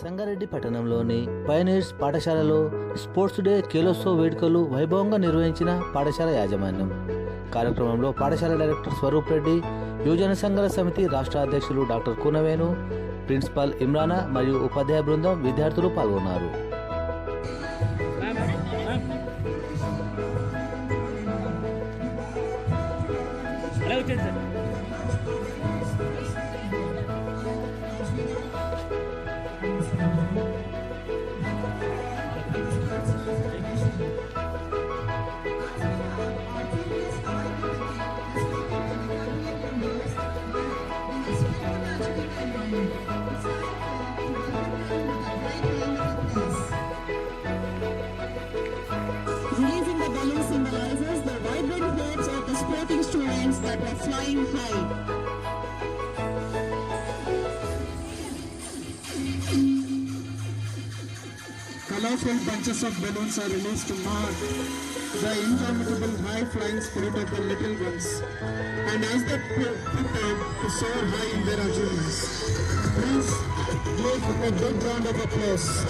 సంగారెడ్డి పట్టణంలోని పైనీర్స్ పాఠశాలలో sports day కేలోత్సవ వేడుకలు వైభవంగా నిర్వహించిన పాఠశాల యాజమాన్యం. కార్యక్రమంలో పాఠశాల డైరెక్టర్ స్వరూప్ రెడ్డి యువజన సంఘాల సమితి రాష్ట్ర అధ్యక్షులు డాక్టర్ కూనవేను ప్రిన్సిపాల్ ఇమ్రానా మరియు ఉపాధ్యాయ బృందం విద్యార్థులు పాల్గొన్నారు. అలా Raising the balloon symbolizes the vibrant hopes of the sporting students that were flying high. Colorful bunches of balloons are released to mark the indomitable high-flying spirit of the little ones. And as they pre- prepare to soar high in their achievements, please give a big round of applause.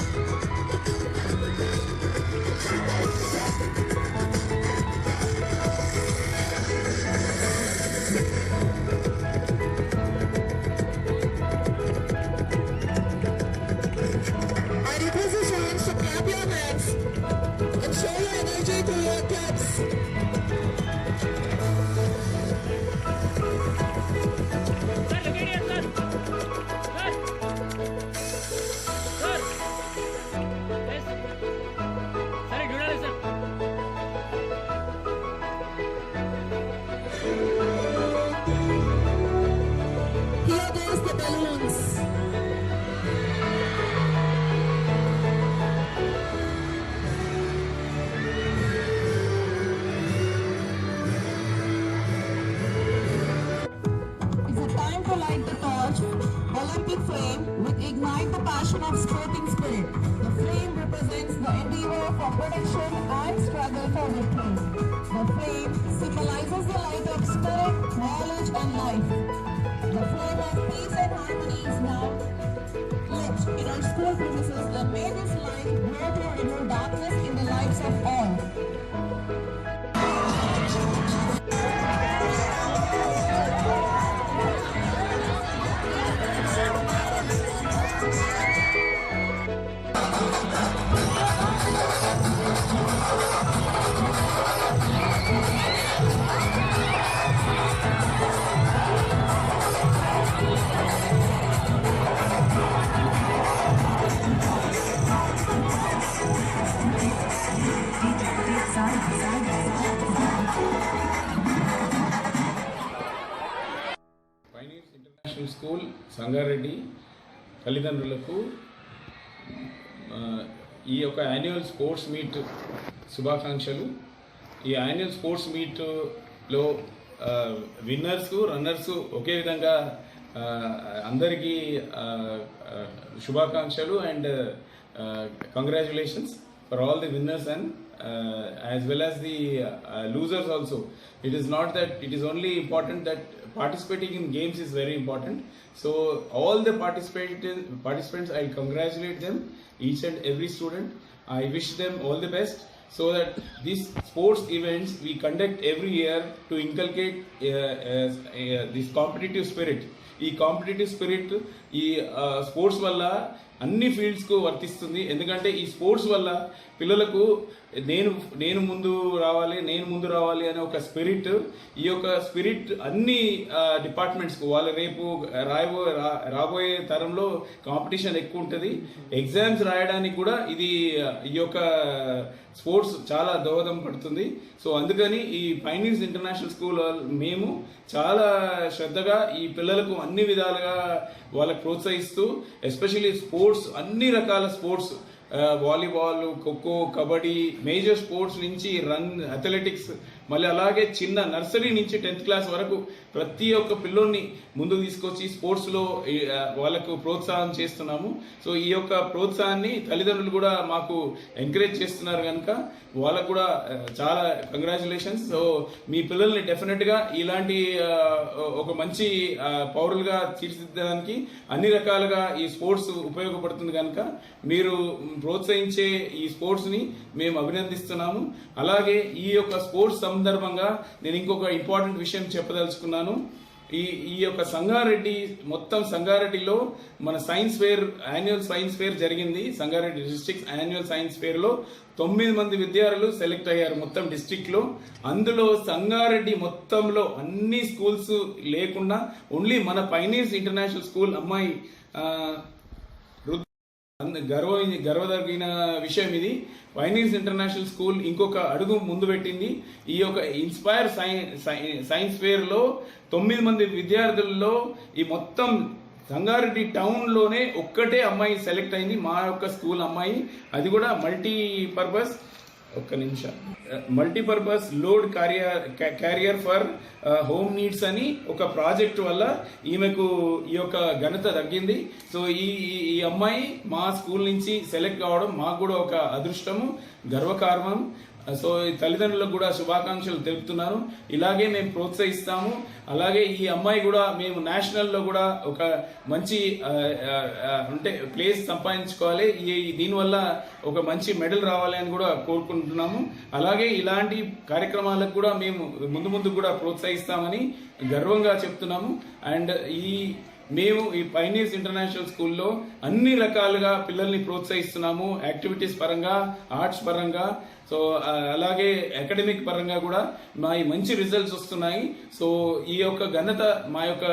Olympic flame, which ignite the passion of sporting spirit. The flame represents the endeavor for protection and struggle for victory. The flame symbolizes the light of spirit, knowledge and life. The flame of peace and harmony is now lit in our school premises and may this light grow to remove darkness in the lives of all. Sangareddy తల్లిదండ్రులకు ఈ యొక్క annual sports meet శుభాకాంక్షలు. ఈ annual sports మీట్లో winners runners ఒకే విధంగా అందరికీ శుభాకాంక్షలు and congratulations for all the winners and uh, as well as the uh, losers also. It is not that it is only important that participating in games is very important. So all the participant participants, I congratulate them, each and every student. I wish them all the best. So that these sports events we conduct every year to inculcate uh, uh, uh, this competitive spirit. ఈ competitive spirit ఈ uh, sports వల్ల అన్ని ఫీల్డ్స్కు వర్తిస్తుంది ఎందుకంటే ఈ sports వల్ల పిల్లలకు నేను నేను ముందు రావాలి నేను ముందు రావాలి అనే ఒక స్పిరిట్ ఈ యొక్క స్పిరిట్ అన్ని uh, డిపార్ట్మెంట్స్కు వాళ్ళ రేపు రాయబో రాబోయే తరంలో కాంపిటీషన్ ఎక్కువ ఉంటుంది ఎగ్జామ్స్ రాయడానికి కూడా ఇది ఈ యొక్క స్పోర్ట్స్ స్పోర్ట్స్ చాలా దోహదం పడుతుంది. సో అందుకని ఈ పైనీర్స్ ఇంటర్నేషనల్ స్కూల్ మేము చాలా శ్రద్ధగా ఈ పిల్లలకు అన్ని విధాలుగా వాళ్ళకి ప్రోత్సహిస్తూ ఎస్పెషల్లీ స్పోర్ట్స్ అన్ని రకాల sports volleyball kho kho kabaddi major sports నుంచి రన్ అథ్లెటిక్స్ మళ్ళీ అలాగే చిన్న నర్సరీ నుంచి టెన్త్ క్లాస్ వరకు ప్రతి ఒక్క పిల్లోని ముందుకు తీసుకొచ్చి స్పోర్ట్స్లో వాళ్ళకు ప్రోత్సాహం చేస్తున్నాము. సో ఈ యొక్క ప్రోత్సాహాన్ని తల్లిదండ్రులు కూడా మాకు ఎంకరేజ్ చేస్తున్నారు కనుక వాళ్ళకు కూడా చాలా కంగ్రాచులేషన్స్ సో మీ పిల్లల్ని డెఫినెట్గా ఇలాంటి ఒక మంచి పౌరులుగా తీర్చిదిద్దడానికి అన్ని రకాలుగా ఈ స్పోర్ట్స్ ఉపయోగపడుతుంది కనుక మీరు ప్రోత్సహించే ఈ స్పోర్ట్స్ని మేము అభినందిస్తున్నాము. అలాగే ఈ యొక్క స్పోర్ట్స్ సందర్భంగా నేను ఇంకొక ఇంపార్టెంట్ విషయం చెప్పదలుచుకున్నాను. ఈ ఈ యొక్క సంగారెడ్డి మొత్తం సంగారెడ్డిలో మన science fair annual science fair జరిగింది. సంగారెడ్డి డిస్ట్రిక్ట్ యాన్యువల్ సైన్స్ ఫేర్లో తొమ్మిది మంది విద్యార్థులు సెలెక్ట్ అయ్యారు మొత్తం డిస్టిక్లో అందులో సంగారెడ్డి మొత్తంలో అన్ని స్కూల్స్ లేకుండా ఓన్లీ మన పైనీర్స్ ఇంటర్నేషనల్ స్కూల్ అమ్మాయి గర్వ గర్వదగిన విషయం ఇది. వైనింగ్స్ ఇంటర్నేషనల్ స్కూల్ ఇంకొక అడుగు ముందు పెట్టింది. ఈ యొక్క ఇన్స్పైర్ సైన్స్ సైన్స్ ఫేర్లో తొమ్మిది మంది విద్యార్థుల్లో ఈ మొత్తం సంగారెడ్డి టౌన్లోనే ఒక్కటే అమ్మాయి సెలెక్ట్ అయింది. మా యొక్క స్కూల్ అమ్మాయి. అది కూడా మల్టీ పర్పస్ ఒక్క నిమిషం. Multipurpose load carrier carrier for home needs అని ఒక ప్రాజెక్ట్ వల్ల ఈమెకు ఈ యొక్క ఘనత తగ్గింది. సో ఈ ఈ- అమ్మాయి మా స్కూల్ నుంచి సెలెక్ట్ కావడం మాకు కూడా ఒక అదృష్టము గర్వకారణం. సో ఈ తల్లిదండ్రులకు కూడా శుభాకాంక్షలు తెలుపుతున్నాను ఇలాగే మేము ప్రోత్సహిస్తాము. అలాగే ఈ అమ్మాయి కూడా మేము నేషనల్లో కూడా ఒక మంచి అంటే ప్లేస్ సంపాదించుకోవాలి. ఈ దీనివల్ల ఒక మంచి మెడల్ రావాలి అని కూడా కోరుకుంటున్నాము. అలాగే ఇలాంటి కార్యక్రమాలకు కూడా మేము ముందు ముందు కూడా ప్రోత్సహిస్తామని గర్వంగా చెప్తున్నాము. అండ్ ఈ మేము ఈ పైనీర్స్ ఇంటర్నేషనల్ స్కూల్లో అన్ని రకాలుగా పిల్లల్ని ప్రోత్సహిస్తున్నాము యాక్టివిటీస్ పరంగా ఆర్ట్స్ పరంగా. సో అలాగే అకాడమిక్ పరంగా కూడా మా ఈ మంచి రిజల్ట్స్ వస్తున్నాయి. సో ఈ యొక్క ఘనత మా యొక్క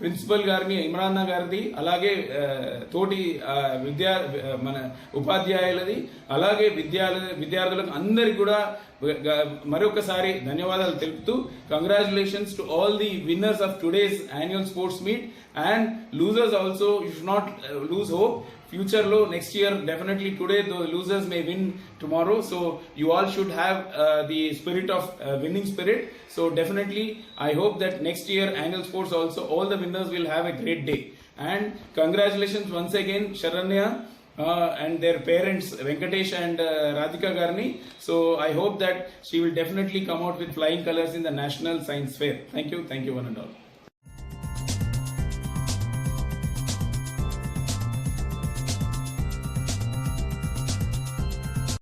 ప్రిన్సిపల్ గారిని ఇమ్రాన్న గారిది అలాగే తోటి విద్యా మన ఉపాధ్యాయులది అలాగే విద్యార్థు విద్యార్థులకు అందరికి కూడా మరొకసారి ధన్యవాదాలు తెలుపుతూ congratulations to all the winners of today's annual sports meet and losers also you should not lose hope future లో next year definitely today the losers may win tomorrow so you all should have the spirit of winning spirit so definitely I hope that next year annual sports also all the winners will have a great day and congratulations once again Saranya uh, and their parents Venkatesh and uh, Radhika Garni. So I hope that she will definitely come out with flying colors in the National Science Fair. Thank you, thank you one and all.